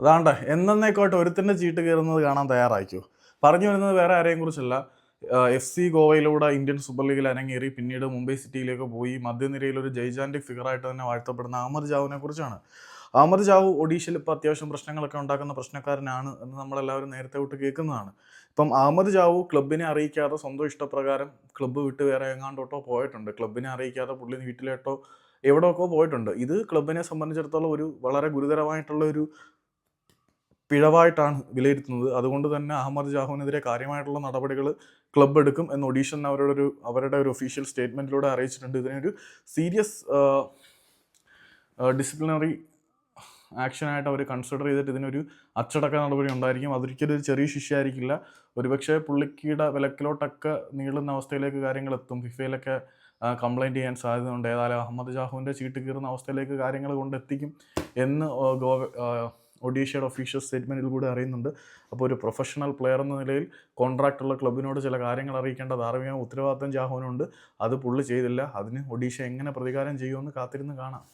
അതാണ്ട എന്നേക്കോട്ടെ ഒരുത്തിന്റെ ചീട്ട് കയറുന്നത് കാണാൻ തയ്യാറായിക്കോ? പറഞ്ഞു വരുന്നത് വേറെ ആരെയും കുറിച്ചല്ല. എഫ് സി ഗോവയിലൂടെ ഇന്ത്യൻ സൂപ്പർ ലീഗിൽ അരങ്ങേറി പിന്നീട് മുംബൈ സിറ്റിയിലേക്ക് പോയി മധ്യനിരയിൽ ഒരു ജൈജാന്റിക് ഫിഗറായിട്ട് തന്നെ വാഴ്ത്തപ്പെടുന്ന അഹമ്മദ് ജാവുവിനെ കുറിച്ചാണ്. അഹമ്മദ് ജാവു ഒഡീഷയിൽ ഇപ്പോൾ അത്യാവശ്യം പ്രശ്നങ്ങളൊക്കെ ഉണ്ടാക്കുന്ന പ്രശ്നക്കാരനാണ് എന്ന് നമ്മളെല്ലാവരും നേരത്തെ വിട്ട് കേൾക്കുന്നതാണ്. ഇപ്പം അഹമ്മദ് ജാവു ക്ലബിനെ അറിയിക്കാതെ സ്വന്തം ഇഷ്ടപ്രകാരം ക്ലബ്ബ് വിട്ട് വേറെ എങ്ങാണ്ടോട്ടോ പോയിട്ടുണ്ട്. ക്ലബിനെ അറിയിക്കാതെ പുള്ളി വീട്ടിലേട്ടോ എവിടെയൊക്കെ പോയിട്ടുണ്ട്. ഇത് ക്ലബിനെ സംബന്ധിച്ചിടത്തോളം ഒരു വളരെ ഗുരുതരമായിട്ടുള്ള ഒരു പിഴവായിട്ടാണ് വിലയിരുത്തുന്നത്. അതുകൊണ്ട് തന്നെ അഹമ്മദ് ജാഹുവിനെതിരെ കാര്യമായിട്ടുള്ള നടപടികൾ ക്ലബ്ബ് എടുക്കും എന്ന് ഒഡീഷൻ അവരുടെ ഒരു അവരുടെ ഒരു ഒഫീഷ്യൽ സ്റ്റേറ്റ്മെന്റിലൂടെ അറിയിച്ചിട്ടുണ്ട് ഇതിനൊരു സീരിയസ് ഡിസിപ്ലിനറി ആക്ഷനായിട്ട് അവർ കൺസിഡർ ചെയ്തിട്ട് ഇതിനൊരു അച്ചടക്ക നടപടി ഉണ്ടായിരിക്കും. അതൊരിക്കലും ഒരു ചെറിയ ശിക്ഷയായിരിക്കില്ല. ഒരുപക്ഷെ പുള്ളിക്കിയുടെ വിലക്കിലോട്ടൊക്കെ നീളുന്ന അവസ്ഥയിലേക്ക് കാര്യങ്ങൾ എത്തും. ഫിഫയിലൊക്കെ കംപ്ലൈന്റ് ചെയ്യാൻ സാധ്യതയുണ്ട്. ഏതായാലും അഹമ്മദ് ജാഹുവിന്റെ ചീട്ട് കീറുന്ന അവസ്ഥയിലേക്ക് കാര്യങ്ങൾ കൊണ്ടെത്തിക്കും എന്ന് ഗോവ ഒഡീഷയുടെ ഒഫീഷ്യൽ സ്റ്റേറ്റ്മെന്റിൽ കൂടെ അറിയുന്നുണ്ട്. അപ്പോൾ ഒരു പ്രൊഫഷണൽ പ്ലെയർ എന്ന നിലയിൽ കോൺട്രാക്റ്റുള്ള ക്ലബിനോട് ചില കാര്യങ്ങൾ അറിയിക്കേണ്ട അറിയാൻ ഉത്തരവാദിത്തം ജാഹോനുണ്ട് അത് പുള്ളി ചെയ്തില്ല. അതിന് ഒഡീഷ എങ്ങനെ പ്രതികാരം ചെയ്യുമെന്ന് കാത്തിരുന്ന് കാണാം.